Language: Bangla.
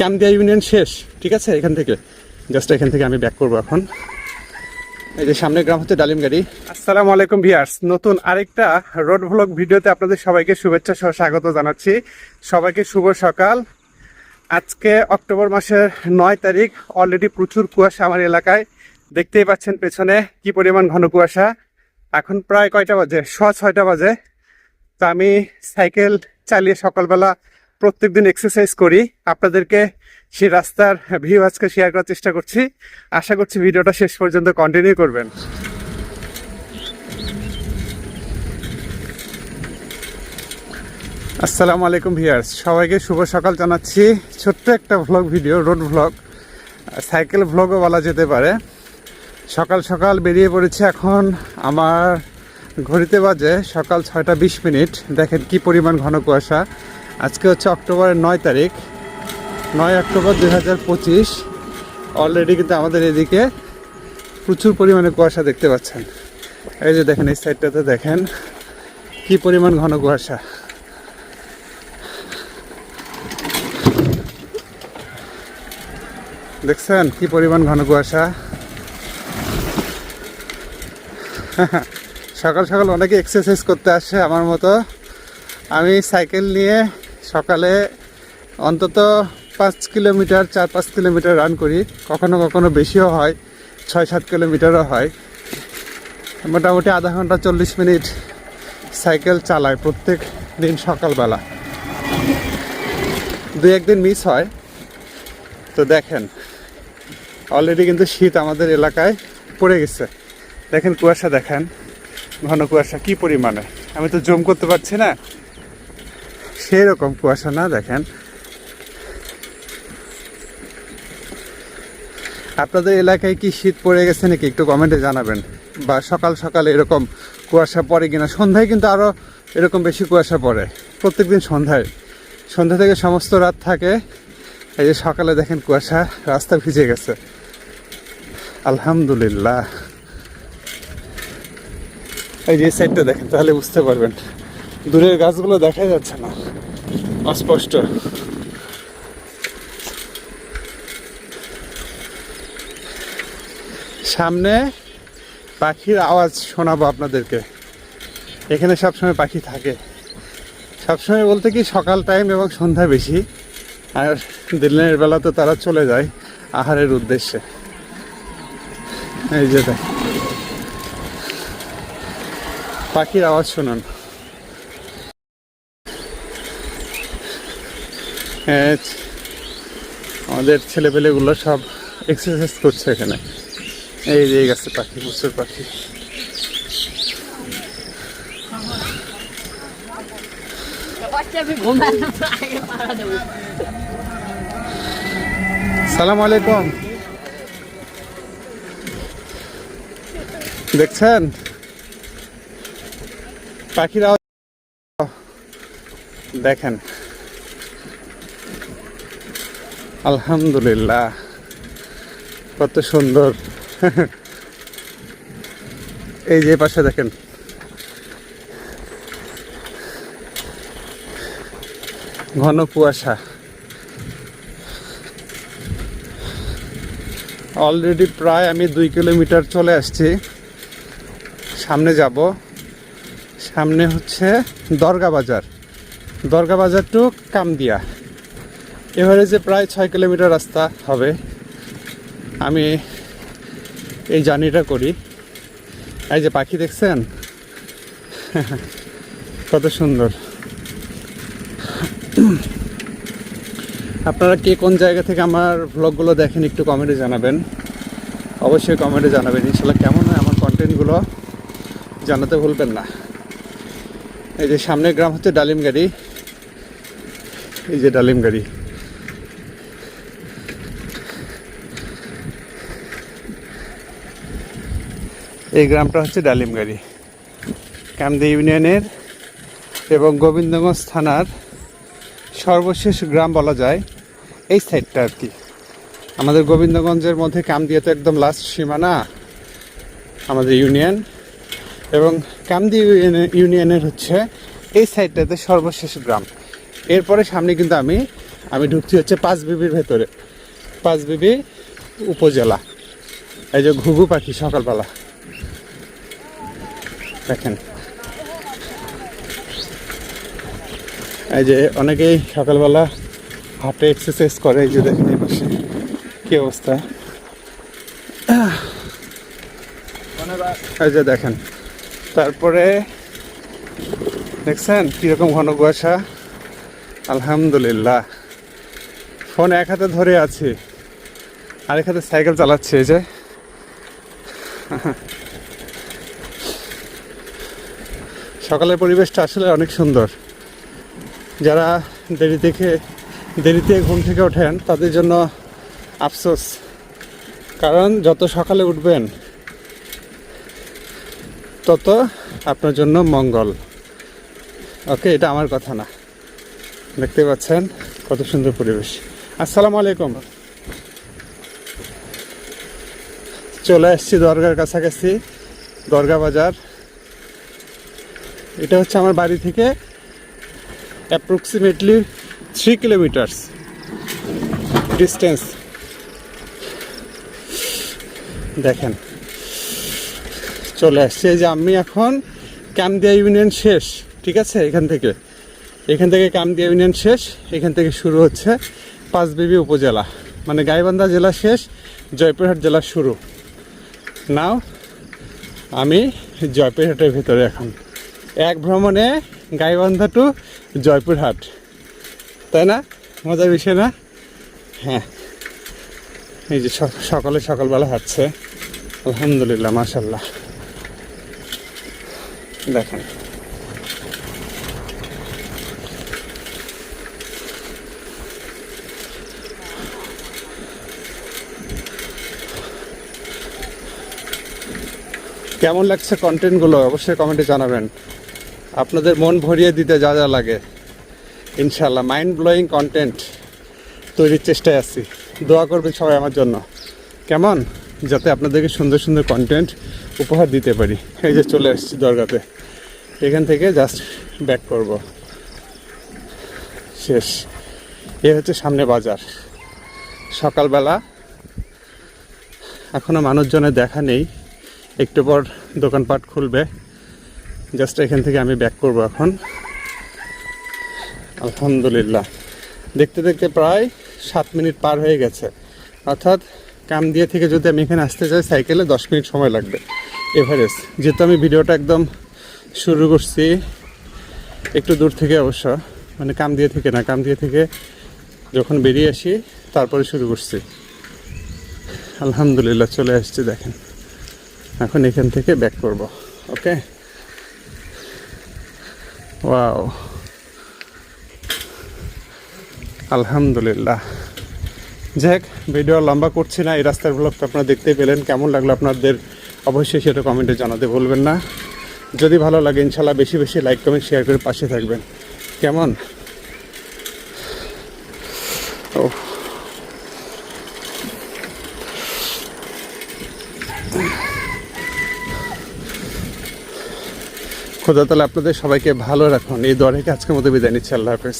ক্যামদিয়া ইউনিয়ন শেষ, ঠিক আছে? এখান থেকে। জাস্ট এখান থেকে আমি ব্যাক করব এখন। এই যে সামনের গ্রাম হচ্ছে ডালিমগাড়ি আসসালামু আলাইকুম ভিয়ার্স। নতুন আরেকটা রোড ভ্লগ ভিডিওতে আপনাদের সবাইকে শুভেচ্ছা সহ স্বাগত জানাচ্ছি। সবাইকে শুভ সকাল। আজকে অক্টোবর মাসের নয় তারিখ অলরেডি প্রচুর কুয়াশা আমার এলাকায়। দেখতেই পাচ্ছেন পেছনে কি পরিমাণ ঘন কুয়াশা। এখন প্রায় কয়টা বাজে? ছ ছয়টা বাজে। তো আমি সাইকেল চালিয়ে সকালবেলা প্রত্যেকদিন এক্সারসাইজ করি। আপনাদেরকে সেই রাস্তার ভিউ আজকে শেয়ার করার চেষ্টা করছি। আশা করছি ভিডিওটা শেষ পর্যন্ত কন্টিনিউ করবেন। আসসালামু আলাইকুম ভিয়ার্স সবাইকে শুভ সকাল জানাচ্ছি। ছোট্ট একটা vlog video road vlog cycle ভ্লগও বলা যেতে পারে। সকাল সকাল বেরিয়ে পড়েছে এখন আমার ঘড়িতে বাজে সকাল ছয়টা বিশ মিনিট। দেখেন কি পরিমাণ ঘন কুয়াশা। আজকে হচ্ছে অক্টোবরের নয় তারিখ। নয় অক্টোবর দুই হাজার পঁচিশ। অলরেডি কিন্তু আমাদের এদিকে প্রচুর পরিমাণে কুয়াশা দেখতে পাচ্ছেন। এই যে দেখেন, এই সাইডটাতে দেখেন কি পরিমাণ ঘন কুয়াশা। দেখছেন কি পরিমাণ ঘন কুয়াশা? সকাল সকাল অনেকে এক্সারসাইজ করতে আসে আমার মতো। আমি সাইকেল নিয়ে সকালে অন্তত পাঁচ কিলোমিটার, চার পাঁচ কিলোমিটার রান করি। কখনো কখনো বেশিও হয়, ছয় সাত কিলোমিটারও হয়। মোটামুটি আধা ঘণ্টা চল্লিশ মিনিট সাইকেল চালায় প্রত্যেক দিন সকালবেলা। দু একদিন মিস হয়। তো দেখেন অলরেডি কিন্তু শীত আমাদের এলাকায় পড়ে গেছে। দেখেন কুয়াশা, দেখেন ঘন কুয়াশা কি পরিমাণে। আমি তো জম করতে পারছি না। সেই রকম কুয়াশা না, দেখেন। আপনাদের এলাকায় কি শীত পড়ে গেছে নাকি একটু কমেন্টে জানাবেন? বা সকাল সকাল এরকম কুয়াশা পড়ে কিনা? সন্ধ্যায় কিন্তু আরও এরকম বেশি কুয়াশা পড়ে, প্রত্যেকদিন সন্ধ্যায়। সন্ধ্যা থেকে সমস্ত রাত থাকে। এই যে সকালে দেখেন কুয়াশা, রাস্তা ভিজে গেছে। আলহামদুলিল্লাহ। এই যে সাইডটা দেখেন, তাহলে বুঝতে পারবেন। দূরের গাছগুলো দেখা যাচ্ছে না। অস্পষ্ট। সামনে পাখির আওয়াজ শোনাবো আপনাদেরকে। এখানে সবসময় পাখি থাকে। সবসময় বলতে কি সকাল টাইম এবং সন্ধ্যা বেশি, আর দিনের বেলা তো তারা চলে যায় আহারের উদ্দেশ্যে। এই যে পাখির আওয়াজ শুনুন। আমাদের ছেলেপেলেগুলো সব এক্সারসাইজ করছে এখানে। এই যে গাছে পাখি প্রচুর পাখি। সালাম আলাইকুম। দেখছেন? পাখিরা দেখেন। আলহামদুলিল্লাহ। কত সুন্দর। এই যে পাশে দেখেন। ঘন কুয়াশা। অলরেডি প্রায় আমি দুই কিলোমিটার চলে আসছি। সামনে যাব। সামনে হচ্ছে দরগা বাজার। দরগা বাজার টু কামদিয়া। এভারেজে প্রায় ছয় কিলোমিটার রাস্তা হবে। আমি এই জার্নিটা করি। এই যে পাখি দেখছেন? কত সুন্দর। আপনারা কে কোন জায়গা থেকে আমার ভ্লগগুলো দেখেন একটু কমেন্টে জানাবেন। অবশ্যই কমেন্টে জানাবেন। ইনশাল্লাহ কেমন হয় আমার কন্টেন্টগুলো জানাতে ভুলবেন না। এই যে সামনের গ্রাম হচ্ছে ডালিমগাড়ি। এই যে ডালিমগাড়ি। এই গ্রামটা হচ্ছে ডালিমগাড়ি। কামদি ইউনিয়নের এবং গোবিন্দগঞ্জ থানার সর্বশেষ গ্রাম বলা যায় এই সাইডটা আর কি। আমাদের গোবিন্দগঞ্জের মধ্যে কামদিয়া তো একদম লাস্ট সীমানা আমাদের ইউনিয়ন এবং কামদি ইউনিয়নের হচ্ছে এই সাইডটাতে সর্বশেষ গ্রাম। এরপরে সামনে কিন্তু আমি আমি ঢুকছি হচ্ছে পাঁচ বিবির ভেতরে পাঁচ বিবি উপজেলা। এই যে ঘুঘু পাখি সকালবেলা। দেখেন। এই যে অনেকেই সকালবেলা হাটে এক্সারসাইজ করে, এই যে দেখেন এই পাশে। কি অবস্থা? এই যে দেখেন। তারপরে দেখছেন কীরকম ঘন কুয়াশা? আলহামদুলিল্লাহ। ফোন এক হাতে ধরে আছি, আরেক হাতে সাইকেল চালাচ্ছে এই যে। সকালের পরিবেশটা আসলে অনেক সুন্দর। যারা দেরি থেকে দেরিতে ঘুম থেকে ওঠেন, তাদের জন্য আফসোস। কারণ যত সকালে উঠবেন, তত আপনার জন্য মঙ্গল। ওকে, এটা আমার কথা না। দেখতে পাচ্ছেন কত সুন্দর পরিবেশ। আসসালামু আলাইকুম। চলে এসছি দরগার কাছাকাছি, দরগা বাজার। এটা হচ্ছে আমার বাড়ি থেকে অ্যাপ্রক্সিমেটলি থ্রি কিলোমিটার্স ডিস্টেন্স দেখেন, চলে আসছে। যে আমি এখন কামদিয়া ইউনিয়ন শেষ, ঠিক আছে? এখান থেকে। এখান থেকে কামদিয়া ইউনিয়ন শেষ, এখান থেকে শুরু হচ্ছে পাঁচবিবি উপজেলা। মানে গাইবান্ধা জেলা শেষ, জয়পুরহাট জেলা শুরু। নাও, আমি জয়পুরহাটের ভিতরে এখন। এক ভ্রমণে গাইবান্ধা টু জয়পুরহাট। তাই না? মজার বিষয় না? হ্যাঁ। এই যে সকালে সকালবেলা হাঁটছে। আলহামদুলিল্লাহ মাশাল্লাহ দেখেন। কেমন লাগছে কন্টেন্টগুলো অবশ্যই কমেন্টে জানাবেন। আপনাদের মন ভরিয়ে দিতে যা যা লাগে। ইনশাল্লাহ মাইন্ড ব্লোয়িং কন্টেন্ট তৈরির চেষ্টায় আছি। দোয়া করবেন সবাই আমার জন্য। কেমন? যাতে আপনাদেরকে সুন্দর সুন্দর কন্টেন্ট উপহার দিতে পারি। এই যে চলে এসেছি দরগাতে। এখান থেকে জাস্ট ব্যাক করব। শেষ। এ হচ্ছে সামনে বাজার। সকালবেলা এখনও মানুষজনের দেখা নেই। একটু পর দোকানপাট খুলবে। জাস্ট এখান থেকে আমি ব্যাক করব এখন। আলহামদুলিল্লাহ। দেখতে দেখতে প্রায় সাত মিনিট পার হয়ে গেছে। অর্থাৎ কাম দিয়ে থেকে যদি আমি এখানে আসতে চাই সাইকেলে দশ মিনিট সময় লাগবে। এভারেজ যেহেতু আমি ভিডিওটা একদম শুরু করছি, একটু দূর থেকে অবশ্য। মানে কাম দিয়ে থেকে না, কাম দিয়ে থেকে যখন বেরিয়ে আসি, তারপরে শুরু করছি। আলহামদুলিল্লাহ, চলে আসছি দেখেন। এখন এখান থেকে ব্যাক করব ওকে ওয়াও আলহামদুলিল্লাহ যাক ভিডিও লম্বা করছি না, এই রাস্তার ব্লগটা আপনারা দেখতে পেলেন, কেমন লাগল আপনাদের? অবশ্যই সেটা কমেন্টে জানাতে বলবেন না। যদি ভালো লাগে ইনশাল্লাহ বেশি বেশি লাইক কমেন্ট শেয়ার করে পাশে থাকবেন। কেমন? ও খোদা তাহলে আপনাদের সবাইকে ভালো রাখুন। এই দরে আজকের মতো বিদায় নিচ্ছি। আল্লাহ হাফেজ।